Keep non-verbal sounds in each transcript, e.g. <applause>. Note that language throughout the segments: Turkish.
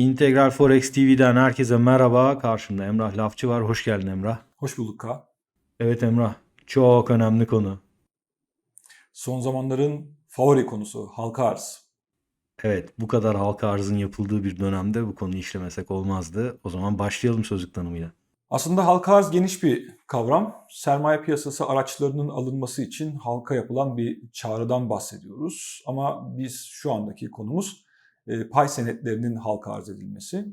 İntegral Forex TV'den herkese merhaba. Karşımda Emrah Lafçı var. Hoş geldin Emrah. Hoş bulduk Ka. Evet Emrah. Çok önemli konu. Son zamanların favori konusu halka arz. Evet, bu kadar halka arzın yapıldığı bir dönemde bu konuyu işlemesek olmazdı. O zaman başlayalım sözlük tanımıyla. Aslında halka arz geniş bir kavram. Sermaye piyasası araçlarının alınması için halka yapılan bir çağrıdan bahsediyoruz. Ama biz şu andaki konumuz pay senetlerinin halka arz edilmesi.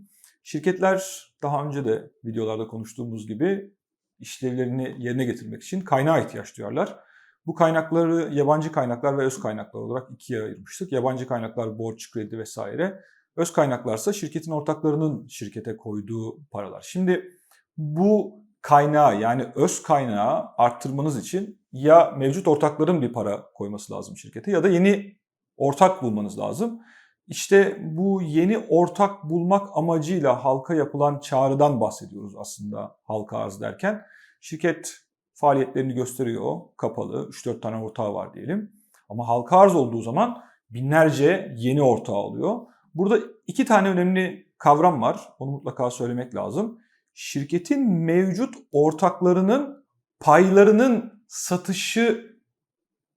Şirketler daha önce de videolarda konuştuğumuz gibi işlevlerini yerine getirmek için kaynağa ihtiyaç duyarlar. Bu kaynakları yabancı kaynaklar ve öz kaynaklar olarak ikiye ayırmıştık. Yabancı kaynaklar borç, kredi vesaire. Öz kaynaklarsa şirketin ortaklarının şirkete koyduğu paralar. Şimdi bu kaynağı yani öz kaynağı arttırmanız için ya mevcut ortakların bir para koyması lazım şirkete ya da yeni ortak bulmanız lazım. İşte bu yeni ortak bulmak amacıyla halka yapılan çağrıdan bahsediyoruz aslında halka arz derken. Şirket faaliyetlerini gösteriyor, kapalı, 3-4 tane ortağı var diyelim. Ama halka arz olduğu zaman binlerce yeni ortağı oluyor. Burada iki tane önemli kavram var, onu mutlaka söylemek lazım. Şirketin mevcut ortaklarının paylarının satışı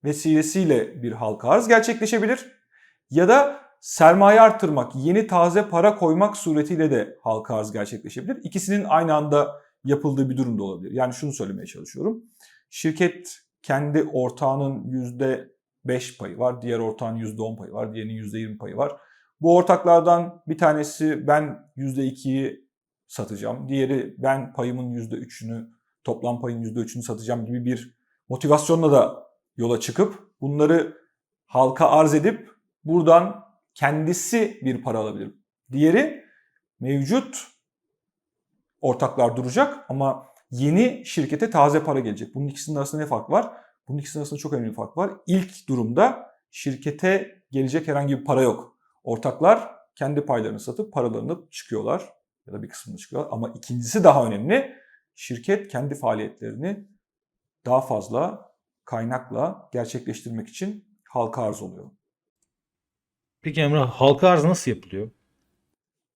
vesilesiyle bir halka arz gerçekleşebilir. Ya da sermaye arttırmak, yeni taze para koymak suretiyle de halka arz gerçekleşebilir. İkisinin aynı anda yapıldığı bir durum da olabilir. Yani şunu söylemeye çalışıyorum. Şirket kendi ortağının %5 payı var, diğer ortağın %10 payı var, diğerinin %20 payı var. Bu ortaklardan bir tanesi ben %2'yi satacağım, diğeri ben payımın %3'ünü, toplam payın %3'ünü satacağım gibi bir motivasyonla da yola çıkıp bunları halka arz edip buradan kendisi bir para alabilir. Diğeri mevcut ortaklar duracak ama yeni şirkete taze para gelecek. Bunun ikisinin arasında ne fark var? Bunun ikisinin arasında çok önemli bir fark var. İlk durumda şirkete gelecek herhangi bir para yok. Ortaklar kendi paylarını satıp paralarını çıkıyorlar ya da bir kısmını çıkıyorlar. Ama ikincisi daha önemli. Şirket kendi faaliyetlerini daha fazla kaynakla gerçekleştirmek için halka arz oluyor. Peki Emrah, halka arz nasıl yapılıyor?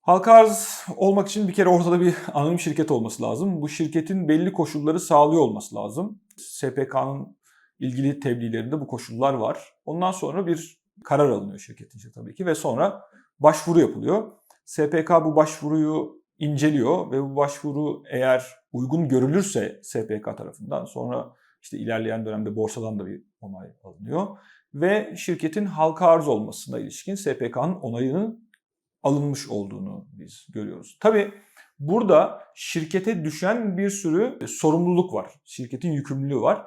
Halka arz olmak için bir kere ortada bir anonim şirket olması lazım. Bu şirketin belli koşulları sağlıyor olması lazım. SPK'nın ilgili tebliğlerinde bu koşullar var. Ondan sonra bir karar alınıyor şirketince tabii ki ve sonra başvuru yapılıyor. SPK bu başvuruyu inceliyor ve bu başvuru eğer uygun görülürse SPK tarafından sonra işte ilerleyen dönemde borsadan da bir onay alınıyor ve şirketin halka arz olmasına ilişkin SPK'nın onayının alınmış olduğunu biz görüyoruz. Tabi burada şirkete düşen bir sürü sorumluluk var. Şirketin yükümlülüğü var.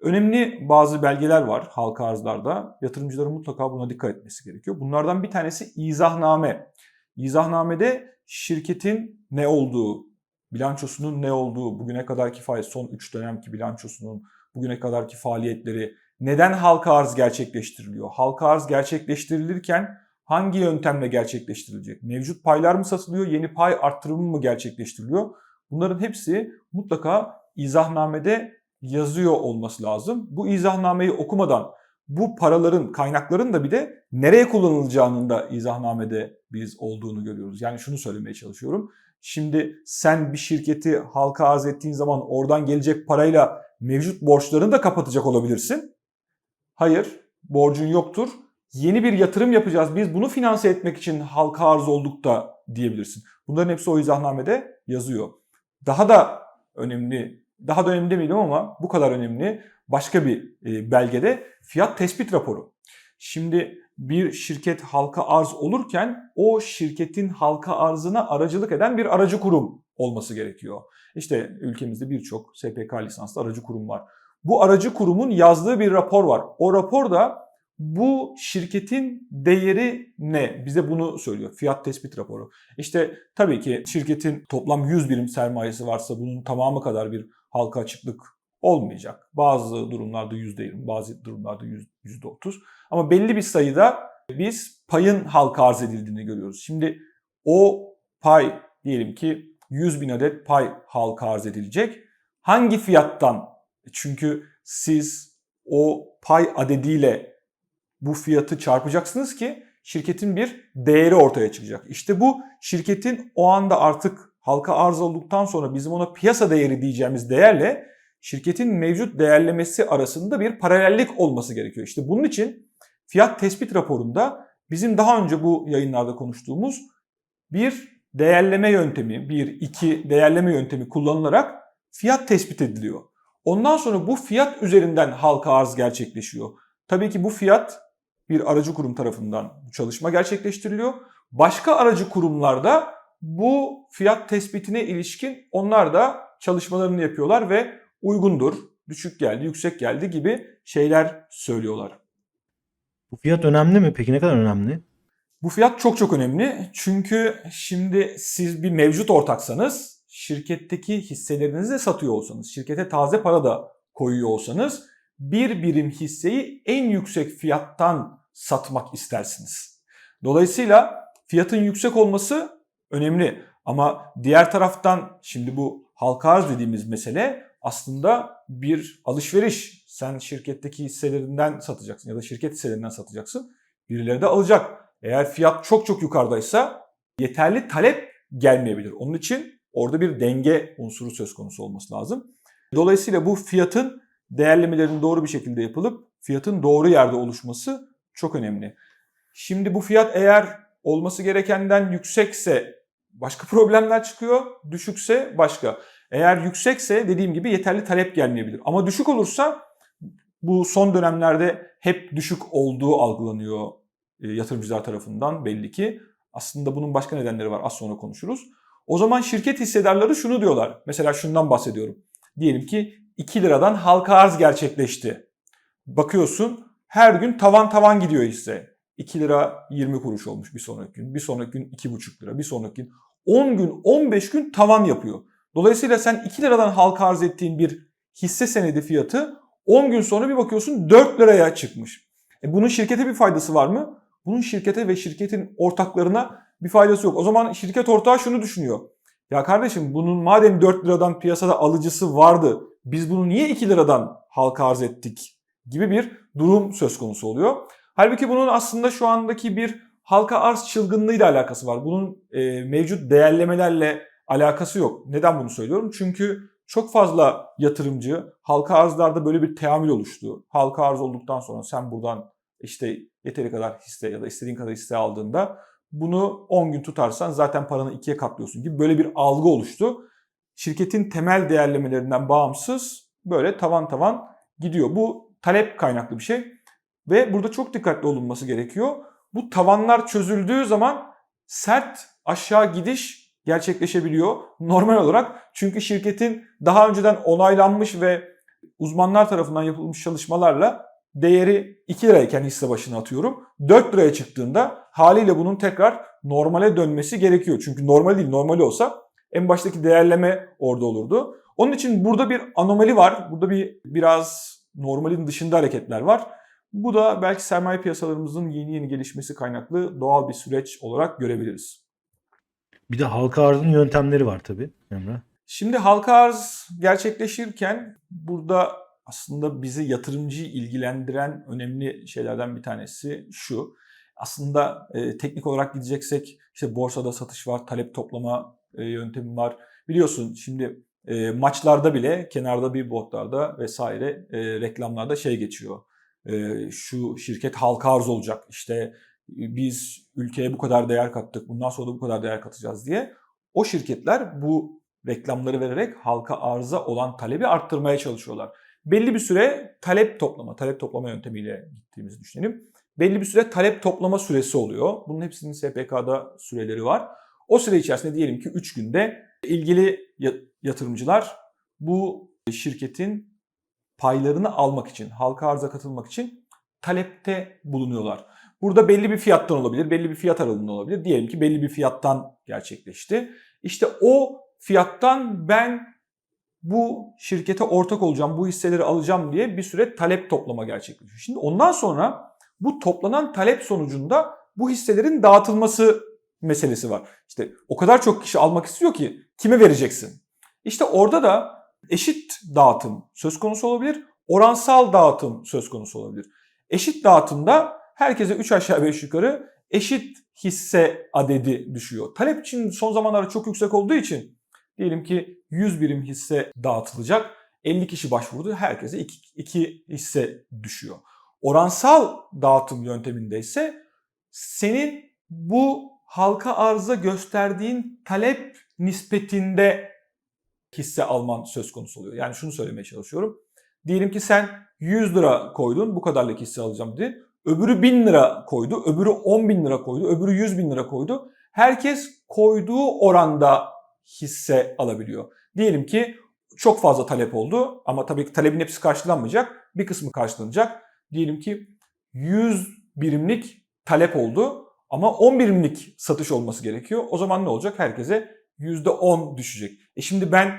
Önemli bazı belgeler var halka arzlarda. Yatırımcıların mutlaka buna dikkat etmesi gerekiyor. Bunlardan bir tanesi izahname. İzahnamede şirketin ne olduğu, bilançosunun ne olduğu, bugüne kadarki faiz, son 3 dönemki bilançosunun, bugüne kadarki faaliyetleri, neden halka arz gerçekleştiriliyor? Halka arz gerçekleştirilirken hangi yöntemle gerçekleştirilecek? Mevcut paylar mı satılıyor? Yeni pay arttırımı mı gerçekleştiriliyor? Bunların hepsi mutlaka izahnamede yazıyor olması lazım. Bu izahnameyi okumadan bu paraların, kaynakların da bir de nereye kullanılacağının da izahnamede biz olduğunu görüyoruz. Yani şunu söylemeye çalışıyorum. Şimdi sen bir şirketi halka arz ettiğin zaman oradan gelecek parayla mevcut borçlarını da kapatacak olabilirsin. Hayır, borcun yoktur. Yeni bir yatırım yapacağız. Biz bunu finanse etmek için halka arz olduk da diyebilirsin. Bunların hepsi o izahnamede yazıyor. Daha da önemli, daha da önemli demeyelim ama bu kadar önemli başka bir e, belgede fiyat tespit raporu. Şimdi bir şirket halka arz olurken o şirketin halka arzına aracılık eden bir aracı kurum olması gerekiyor. İşte ülkemizde birçok SPK lisanslı aracı kurum var. Bu aracı kurumun yazdığı bir rapor var. O rapor da bu şirketin değeri ne? Bize bunu söylüyor. Fiyat tespit raporu. İşte tabii ki şirketin toplam 100 birim sermayesi varsa bunun tamamı kadar bir halka açıklık olmayacak. Bazı durumlarda %20, bazı durumlarda %30. Ama belli bir sayıda biz payın halka arz edildiğini görüyoruz. Şimdi o pay diyelim ki 100 bin adet pay halka arz edilecek. Hangi fiyattan? Çünkü siz o pay adediyle bu fiyatı çarpacaksınız ki şirketin bir değeri ortaya çıkacak. İşte bu şirketin o anda artık halka arz olduktan sonra bizim ona piyasa değeri diyeceğimiz değerle şirketin mevcut değerlemesi arasında bir paralellik olması gerekiyor. İşte bunun için fiyat tespit raporunda bizim daha önce bu yayınlarda konuştuğumuz bir değerleme yöntemi, bir iki değerleme yöntemi kullanılarak fiyat tespit ediliyor. Ondan sonra bu fiyat üzerinden halka arz gerçekleşiyor. Tabii ki bu fiyat bir aracı kurum tarafından çalışma gerçekleştiriliyor. Başka aracı kurumlarda bu fiyat tespitine ilişkin onlar da çalışmalarını yapıyorlar ve uygundur, düşük geldi, yüksek geldi gibi şeyler söylüyorlar. Bu fiyat önemli mi? Peki ne kadar önemli? Bu fiyat çok çok önemli. Çünkü şimdi siz bir mevcut ortaksanız, şirketteki hisselerinizi de satıyor olsanız, şirkete taze para da koyuyor olsanız bir birim hisseyi en yüksek fiyattan satmak istersiniz. Dolayısıyla fiyatın yüksek olması önemli. Ama diğer taraftan şimdi bu halka arz dediğimiz mesele aslında bir alışveriş. Sen şirketteki hisselerinden satacaksın ya da şirket hisselerinden satacaksın. Birileri de alacak. Eğer fiyat çok çok yukarıdaysa yeterli talep gelmeyebilir. Onun için orada bir denge unsuru söz konusu olması lazım. Dolayısıyla bu fiyatın değerlemelerinin doğru bir şekilde yapılıp fiyatın doğru yerde oluşması çok önemli. Şimdi bu fiyat eğer olması gerekenden yüksekse başka problemler çıkıyor, düşükse başka. Eğer yüksekse dediğim gibi yeterli talep gelmeyebilir. Ama düşük olursa bu son dönemlerde hep düşük olduğu algılanıyor e, yatırımcılar tarafından belli ki. Aslında bunun başka nedenleri var az sonra konuşuruz. O zaman şirket hissedarları şunu diyorlar. Mesela şundan bahsediyorum. Diyelim ki 2 liradan halka arz gerçekleşti. Bakıyorsun her gün tavan tavan gidiyor hisse. 2 lira 20 kuruş olmuş bir sonraki gün. Bir sonraki gün 2,5 lira. Bir sonraki gün 10 gün 15 gün tavan yapıyor. Dolayısıyla sen 2 liradan halka arz ettiğin bir hisse senedi fiyatı 10 gün sonra bir bakıyorsun 4 liraya çıkmış. E bunun şirkete bir faydası var mı? Bunun şirkete ve şirketin ortaklarına bir faydası yok. O zaman şirket ortağı şunu düşünüyor. Ya kardeşim bunun madem 4 liradan piyasada alıcısı vardı biz bunu niye 2 liradan halka arz ettik gibi bir durum söz konusu oluyor. Halbuki bunun aslında şu andaki bir halka arz çılgınlığıyla alakası var. Bunun e, mevcut değerlemelerle alakası yok. Neden bunu söylüyorum? Çünkü çok fazla yatırımcı halka arzlarda böyle bir teamül oluştu. Halka arz olduktan sonra sen buradan işte yeteri kadar hisse ya da istediğin kadar hisse aldığında bunu 10 gün tutarsan zaten paranı ikiye katlıyorsun gibi böyle bir algı oluştu. Şirketin temel değerlemelerinden bağımsız böyle tavan tavan gidiyor. Bu talep kaynaklı bir şey ve burada çok dikkatli olunması gerekiyor. Bu tavanlar çözüldüğü zaman sert aşağı gidiş gerçekleşebiliyor normal olarak. Çünkü şirketin daha önceden onaylanmış ve uzmanlar tarafından yapılmış çalışmalarla değeri 2 lirayken hisse başına atıyorum. 4 liraya çıktığında haliyle bunun tekrar normale dönmesi gerekiyor. Çünkü normal değil, normali olsa en baştaki değerleme orada olurdu. Onun için burada bir anomali var. Burada bir biraz normalin dışında hareketler var. Bu da belki sermaye piyasalarımızın yeni yeni gelişmesi kaynaklı doğal bir süreç olarak görebiliriz. Bir de halka arzın yöntemleri var tabii Emre. Şimdi halka arz gerçekleşirken burada aslında bizi yatırımcıyı ilgilendiren önemli şeylerden bir tanesi şu. Aslında e, teknik olarak gideceksek işte borsada satış var, talep toplama e, yöntemi var. Biliyorsun şimdi e, maçlarda bile kenarda bir botlarda vesaire e, reklamlarda şey geçiyor. E, şu şirket halka arz olacak. İşte biz ülkeye bu kadar değer kattık. Bundan sonra da bu kadar değer katacağız diye. O şirketler bu reklamları vererek halka arza olan talebi arttırmaya çalışıyorlar. Belli bir süre talep toplama, talep toplama yöntemiyle gittiğimizi düşünelim. Belli bir süre talep toplama süresi oluyor. Bunun hepsinin SPK'da süreleri var. O süre içerisinde diyelim ki 3 günde ilgili yatırımcılar bu şirketin paylarını almak için, halka arza katılmak için talepte bulunuyorlar. Burada belli bir fiyattan olabilir, belli bir fiyat aralığında olabilir. Diyelim ki belli bir fiyattan gerçekleşti. İşte o fiyattan ben bu şirkete ortak olacağım, bu hisseleri alacağım diye bir süre talep toplama gerçekleşiyor. Şimdi ondan sonra bu toplanan talep sonucunda bu hisselerin dağıtılması meselesi var. İşte o kadar çok kişi almak istiyor ki kime vereceksin? İşte orada da eşit dağıtım söz konusu olabilir, oransal dağıtım söz konusu olabilir. Eşit dağıtımda herkese 3 aşağı 5 yukarı eşit hisse adedi düşüyor. Talep için son zamanlarda çok yüksek olduğu için diyelim ki 100 birim hisse dağıtılacak. 50 kişi başvurdu. Herkese 2, 2 hisse düşüyor. Oransal dağıtım yönteminde ise senin bu halka arza gösterdiğin talep nispetinde hisse alman söz konusu oluyor. Yani şunu söylemeye çalışıyorum. Diyelim ki sen 100 lira koydun bu kadarlık hisse alacağım dedi. Öbürü 1000 lira koydu, öbürü 10 bin lira koydu, öbürü 100 bin lira koydu. Herkes koyduğu oranda hisse alabiliyor. Diyelim ki çok fazla talep oldu ama tabii ki talebin hepsi karşılanmayacak. Bir kısmı karşılanacak. Diyelim ki 100 birimlik talep oldu ama 10 birimlik satış olması gerekiyor. O zaman ne olacak? Herkese %10 düşecek. E şimdi ben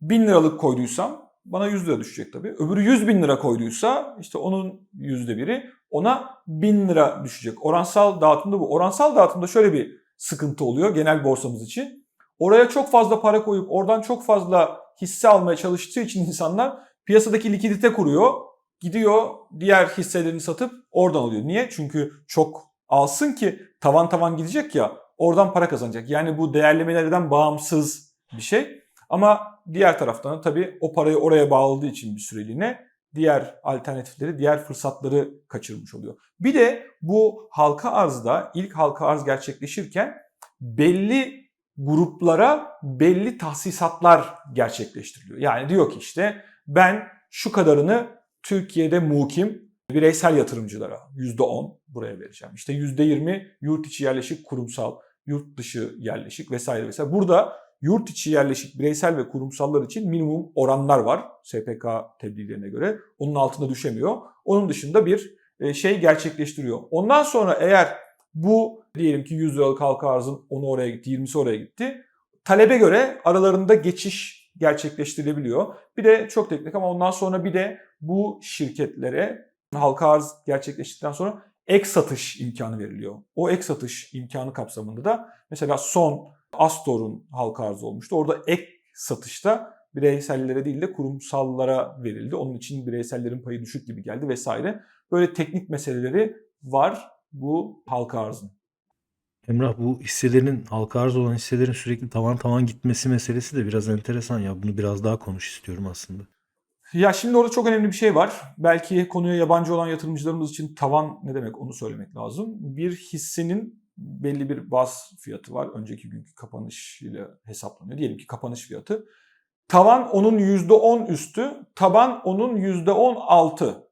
1000 liralık koyduysam bana 100 lira düşecek tabii. Öbürü 100 bin lira koyduysa işte onun yüzde biri ona 1000 lira düşecek. Oransal dağıtımda bu. Oransal dağıtımda şöyle bir sıkıntı oluyor genel borsamız için. Oraya çok fazla para koyup oradan çok fazla hisse almaya çalıştığı için insanlar piyasadaki likidite kuruyor. Gidiyor diğer hisselerini satıp oradan alıyor. Niye? Çünkü çok alsın ki tavan tavan gidecek ya oradan para kazanacak. Yani bu değerlemelerden bağımsız bir şey. Ama diğer taraftan da tabii o parayı oraya bağladığı için bir süreliğine diğer alternatifleri, diğer fırsatları kaçırmış oluyor. Bir de bu halka arzda ilk halka arz gerçekleşirken belli gruplara belli tahsisatlar gerçekleştiriliyor. Yani diyor ki işte ben şu kadarını Türkiye'de mukim bireysel yatırımcılara %10 buraya vereceğim. İşte %20 yurt içi yerleşik kurumsal, yurt dışı yerleşik vesaire vesaire. Burada yurt içi yerleşik bireysel ve kurumsallar için minimum oranlar var SPK tebliğlerine göre. Onun altında düşemiyor. Onun dışında bir e, şey gerçekleştiriyor. Ondan sonra eğer bu diyelim ki 100 liralık halka arzın 10'u oraya gitti, 20'si oraya gitti. Talebe göre aralarında geçiş gerçekleştirilebiliyor. Bir de çok teknik ama ondan sonra bir de bu şirketlere halka arz gerçekleştikten sonra ek satış imkanı veriliyor. O ek satış imkanı kapsamında da mesela son Astor'un halka arzı olmuştu. Orada ek satışta bireysellere değil de kurumsallara verildi. Onun için bireysellerin payı düşük gibi geldi vesaire. Böyle teknik meseleleri var bu halka arzın. Emrah bu hisselerin halka arz olan hisselerin sürekli tavan tavan gitmesi meselesi de biraz enteresan ya. Bunu biraz daha konuş istiyorum aslında. Ya şimdi orada çok önemli bir şey var. Belki konuya yabancı olan yatırımcılarımız için tavan ne demek onu söylemek lazım. Bir hissenin belli bir baz fiyatı var. Önceki günkü kapanış ile hesaplanıyor. Diyelim ki kapanış fiyatı. Tavan onun %10 üstü, taban onun %10 altı.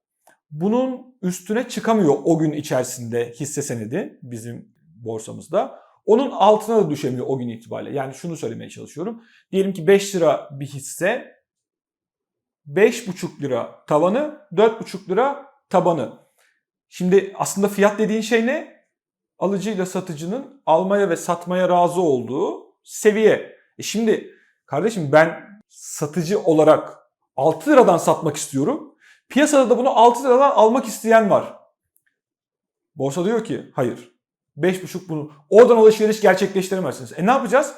Bunun üstüne çıkamıyor o gün içerisinde hisse senedi bizim borsamızda. Onun altına da düşemiyor o gün itibariyle. Yani şunu söylemeye çalışıyorum. Diyelim ki 5 lira bir hisse 5,5 lira tavanı, 4,5 lira tabanı. Şimdi aslında fiyat dediğin şey ne? Alıcıyla satıcının almaya ve satmaya razı olduğu seviye. E şimdi kardeşim ben satıcı olarak 6 liradan satmak istiyorum. Piyasada da bunu 6 liradan almak isteyen var. Borsa diyor ki hayır. 5,5 bunu. Oradan alışveriş gerçekleştiremezsiniz. E ne yapacağız?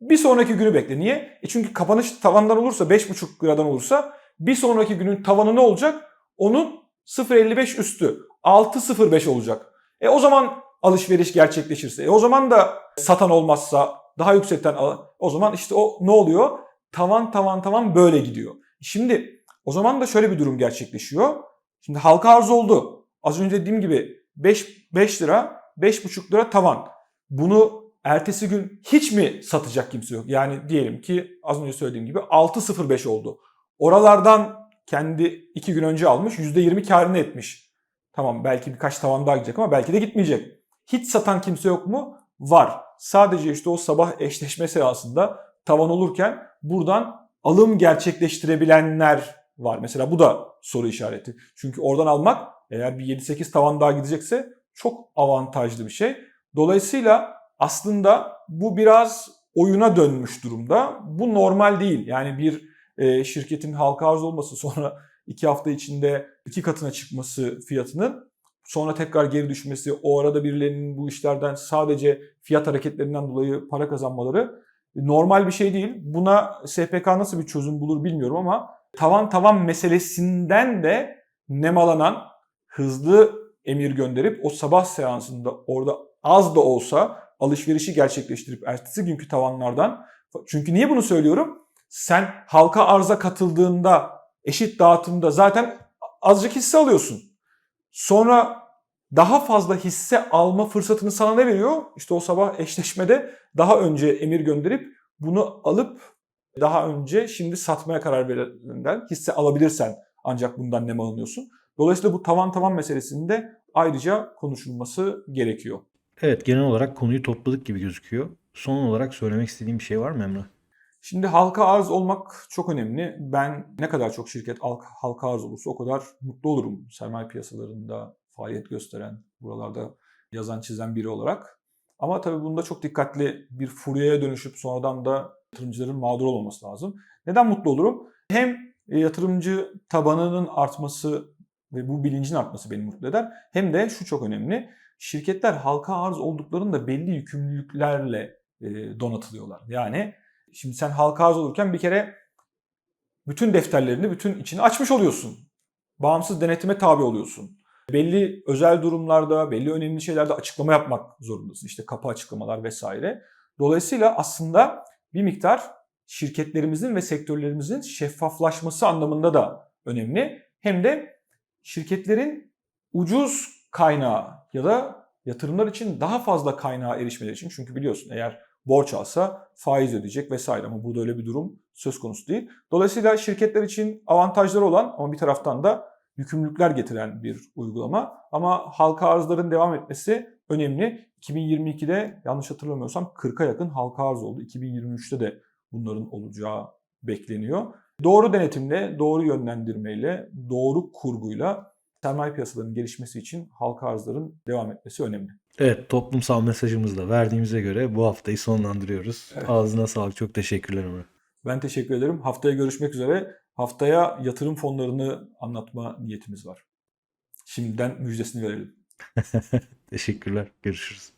Bir sonraki günü bekle. Niye? E çünkü kapanış tavandan olursa 5,5 liradan olursa bir sonraki günün tavanı ne olacak? Onun 0.55 üstü. 6.05 olacak. E o zaman alışveriş gerçekleşirse, e o zaman da satan olmazsa daha yüksekten al- o zaman işte o ne oluyor? Tavan tavan tavan böyle gidiyor. Şimdi o zaman da şöyle bir durum gerçekleşiyor. Şimdi halka arz oldu. Az önce dediğim gibi 5, 5 lira, 5,5 lira tavan. Bunu ertesi gün hiç mi satacak kimse yok? Yani diyelim ki az önce söylediğim gibi 6.05 oldu. Oralardan kendi 2 gün önce almış %20 karını etmiş. Tamam belki birkaç tavan daha gidecek ama belki de gitmeyecek. Hiç satan kimse yok mu? Var. Sadece işte o sabah eşleşme seansında tavan olurken buradan alım gerçekleştirebilenler var. Mesela bu da soru işareti. Çünkü oradan almak eğer bir 7-8 tavan daha gidecekse çok avantajlı bir şey. Dolayısıyla aslında bu biraz oyuna dönmüş durumda. Bu normal değil. Yani bir e, şirketin halka arz olması sonra iki hafta içinde iki katına çıkması fiyatının sonra tekrar geri düşmesi, o arada birilerinin bu işlerden sadece fiyat hareketlerinden dolayı para kazanmaları normal bir şey değil. Buna SPK nasıl bir çözüm bulur bilmiyorum ama tavan tavan meselesinden de nemalanan, hızlı emir gönderip o sabah seansında orada az da olsa alışverişi gerçekleştirip ertesi günkü tavanlardan çünkü niye bunu söylüyorum? Sen halka arza katıldığında eşit dağıtımda zaten azıcık hisse alıyorsun. Sonra daha fazla hisse alma fırsatını sana ne veriyor? İşte o sabah eşleşmede daha önce emir gönderip bunu alıp daha önce şimdi satmaya karar verenden hisse alabilirsen ancak bundan ne alınıyorsun. Dolayısıyla bu tavan tavan meselesinde ayrıca konuşulması gerekiyor. Evet genel olarak konuyu topladık gibi gözüküyor. Son olarak söylemek istediğim bir şey var mı Emrah? Şimdi halka arz olmak çok önemli. Ben ne kadar çok şirket halka, halka arz olursa o kadar mutlu olurum. Sermaye piyasalarında faaliyet gösteren, buralarda yazan çizen biri olarak. Ama tabii bunda çok dikkatli bir furyaya dönüşüp sonradan da yatırımcıların mağdur olmaması lazım. Neden mutlu olurum? Hem yatırımcı tabanının artması ve bu bilincin artması beni mutlu eder. Hem de şu çok önemli. Şirketler halka arz olduklarında belli yükümlülüklerle e, donatılıyorlar. Yani şimdi sen halka arz olurken bir kere bütün defterlerini, bütün içini açmış oluyorsun. Bağımsız denetime tabi oluyorsun. Belli özel durumlarda, belli önemli şeylerde açıklama yapmak zorundasın. İşte kapı açıklamalar vesaire. Dolayısıyla aslında bir miktar şirketlerimizin ve sektörlerimizin şeffaflaşması anlamında da önemli. Hem de şirketlerin ucuz kaynağı ya da yatırımlar için daha fazla kaynağa erişmeleri için. Çünkü biliyorsun eğer borç alsa faiz ödeyecek vesaire ama burada öyle bir durum söz konusu değil. Dolayısıyla şirketler için avantajları olan ama bir taraftan da yükümlülükler getiren bir uygulama. Ama halka arzların devam etmesi önemli. 2022'de yanlış hatırlamıyorsam 40'a yakın halka arz oldu. 2023'te de bunların olacağı bekleniyor. Doğru denetimle, doğru yönlendirmeyle, doğru kurguyla sermaye piyasalarının gelişmesi için halka arzların devam etmesi önemli. Evet toplumsal mesajımızı da verdiğimize göre bu haftayı sonlandırıyoruz. Evet. Ağzına sağlık. Çok teşekkürler Emrah. Ben teşekkür ederim. Haftaya görüşmek üzere. Haftaya yatırım fonlarını anlatma niyetimiz var. Şimdiden müjdesini verelim. <laughs> Teşekkürler. Görüşürüz.